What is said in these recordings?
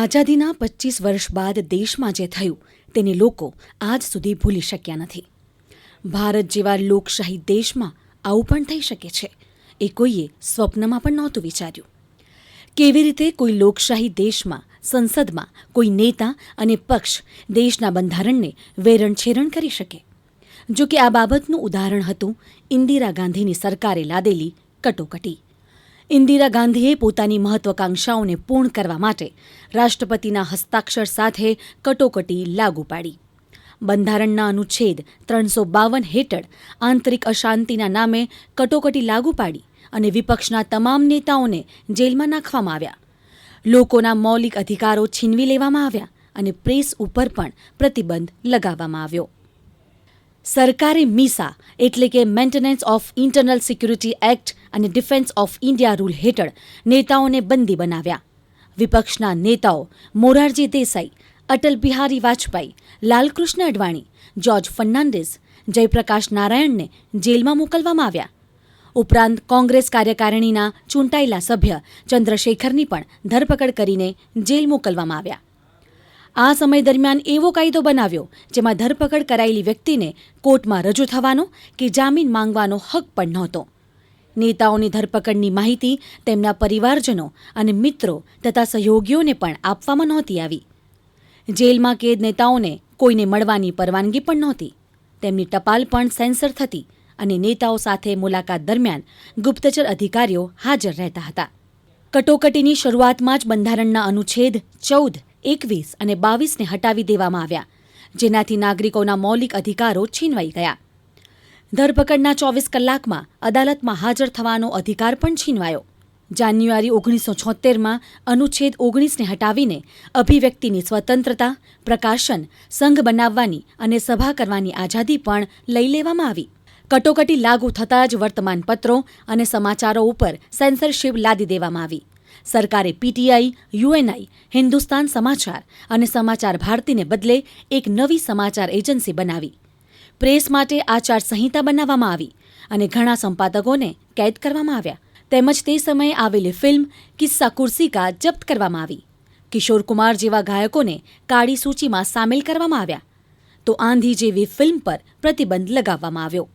આઝાદીના પચીસ વર્ષ બાદ દેશમાં જે થયું, તેને લોકો આજ સુધી ભૂલી શક્યા નથી. ભારત જેવા લોકશાહી દેશમાં આવું પણ થઈ શકે છે. એ કોઈએ સ્વપ્નમાં પણ નહોતું વિચાર્યું. કેવી રીતે કોઈ લોકશાહી દેશમાં, સંસદમાં કોઈ નેતા અને પક્ષ દેશના બંધારણને વેરણછેરણ કરી શકે? જો કે આ બાબતનું ઉદાહરણ હતું ઇન્દિરા ગાંધીની સરકારે લાદેલી કટોકટી. ઇન્દિરા ગાંધીએ પોતાની મહત્વાકાંક્ષાઓને પૂર્ણ કરવા માટે રાષ્ટ્રપતિના હસ્તાક્ષર સાથે કટોકટી લાગુ પાડી. બંધારણના અનુચ્છેદ ત્રણસો બાવન હેઠળ આંતરિક અશાંતિના નામે કટોકટી લાગુ પાડી અને વિપક્ષના તમામ નેતાઓને જેલમાં નાખવામાં આવ્યા. લોકોના મૌલિક અધિકારો છીનવી લેવામાં આવ્યા અને પ્રેસ ઉપર પણ પ્રતિબંધ લગાવવામાં આવ્યો. સરકારે મીસા એટલે કે maintenance of internal security act અને ડિફેન્સ ઓફ ઇન્ડિયા રૂલ હેઠળ નેતાઓને બંદી બનાવ્યા. વિપક્ષના નેતાઓ મોરારજી દેસાઈ, અટલ બિહારી વાજપેયી, લાલકૃષ્ણ અડવાણી, જ્યોર્જ ફર્નાન્ડિસ જયપ્રકાશ નારાયણને જેલમાં મોકલવામાં આવ્યા. ઉપરાંત કોંગ્રેસ કાર્યકારિણીના ચૂંટાયેલા સભ્ય ચંદ્રશેખરની પણ ધરપકડ કરીને જેલ મોકલવામાં આવ્યા. આ સમય દરમિયાન એવો કાયદો બનાવ્યો જેમાં ધરપકડ કરાયેલી વ્યક્તિને કોર્ટમાં રજૂ થવાનો કે જામીન માંગવાનો હક પણ નહોતો. નેતાઓની ધરપકડની માહિતી તેમના પરિવારજનો અને મિત્રો તથા સહયોગીઓને પણ આપવામાં નહોતી આવી. જેલમાં કેદ નેતાઓને કોઈને મળવાની પરવાનગી પણ નહોતી. તેમની ટપાલ પણ સેન્સર થતી અને નેતાઓ સાથે મુલાકાત દરમિયાન ગુપ્તચર અધિકારીઓ હાજર રહેતા હતા. કટોકટીની શરૂઆતમાં જ બંધારણના અનુચ્છેદ ચૌદ એકવીસ અને બાવીસને હટાવી દેવામાં આવ્યા, જેનાથી નાગરિકોના મૌલિક અધિકારો છીનવાઈ ગયા. ધરપકડના ચોવીસ કલાકમાં અદાલતમાં હાજર થવાનો અધિકાર પણ છીનવાયો. જાન્યુઆરી ઓગણીસો છોતેરમાં અનુચ્છેદ ઓગણીસને હટાવીને અભિવ્યક્તિની સ્વતંત્રતા, પ્રકાશન, સંઘ બનાવવાની અને સભા કરવાની આઝાદી પણ લઈ લેવામાં આવી. કટોકટી લાગુ થતાં જ વર્તમાનપત્રો અને સમાચારો ઉપર સેન્સરશીપ લાદી દેવામાં આવી. સરકારે પીટીઆઈ, યુએનઆઈ, હિન્દુસ્તાન સમાચાર અને સમાચાર ભારતીને બદલે એક નવી સમાચાર એજન્સી બનાવી. પ્રેસ માટે આચાર સંહિતા બનાવવામાં આવી અને ઘણા સંપાદકોને કેદ કરવામાં આવ્યા. તેમજ તે સમયે આવેલી ફિલ્મ કિસ્સા કુર્સી જપ્ત કરવામાં આવી. કિશોર કુમાર જેવા ગાયકોને કાળી સૂચિમાં સામેલ કરવામાં આવ્યા. તો આંધી જેવી ફિલ્મ પર પ્રતિબંધ લગાવવામાં આવ્યો.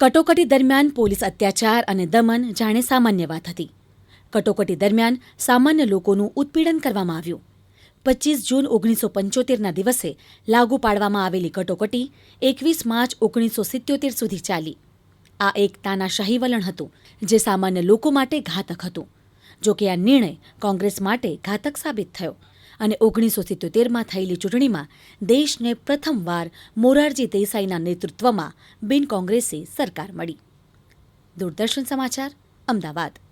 કટોકટી દરમિયાન પોલીસ અત્યાચાર અને દમન જાણે સામાન્ય વાત હતી. કટોકટી દરમિયાન સામાન્ય લોકોનું ઉત્પીડન કરવામાં આવ્યું. પચીસ જૂન ઓગણીસો પંચોતેરના દિવસે લાગુ પાડવામાં આવેલી કટોકટી એકવીસ માર્ચ ઓગણીસો સિત્યોતેર સુધી ચાલી. આ એક તાનાશાહી વલણ હતું, જે સામાન્ય લોકો માટે ઘાતક હતું. જોકે આ નિર્ણય કોંગ્રેસ માટે ઘાતક સાબિત થયો અને ઓગણીસો સિત્યોતેરમાં થયેલી ચૂંટણીમાં દેશને પ્રથમવાર મોરારજી દેસાઈના નેતૃત્વમાં બિન કોંગ્રેસી સરકાર મળી. દૂરદર્શન સમાચાર, અમદાવાદ.